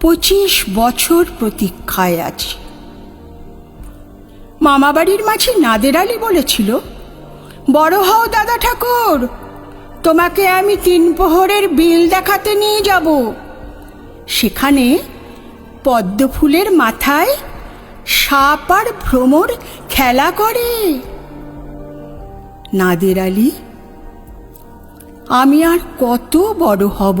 পঁচিশ বছর প্রতীক্ষায় আছি। মামাবাড়ির মাঝে নাদের আলী বলেছিল, বড় হও দাদা ঠাকুর, তোমাকে আমি তিন প্রহরের বিল দেখাতে নিয়ে যাব। সেখানে পদ্ম ফুলের মাথায় সাপ আর ভ্রমর খেলা করে। নাদের আলী, আমি আর কত বড় হব?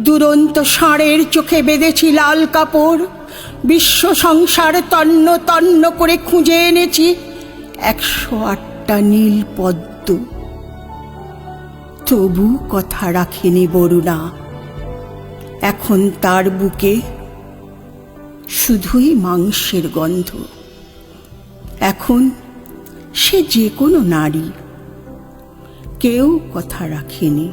দুরন্ত ষাঁড়ের চোখে বেঁধেছি লাল কাপড়। বিশ্ব সংসার তন্ন তন্ন করে খুঁজে এনেছি একশো আটটা নীল পদ্ম। তবু কথা রাখেনি বরুণা। এখন তার বুকে শুধুই মাংসের গন্ধ। এখন সে যে কোনো নারী। কেউ কথা রাখেনি।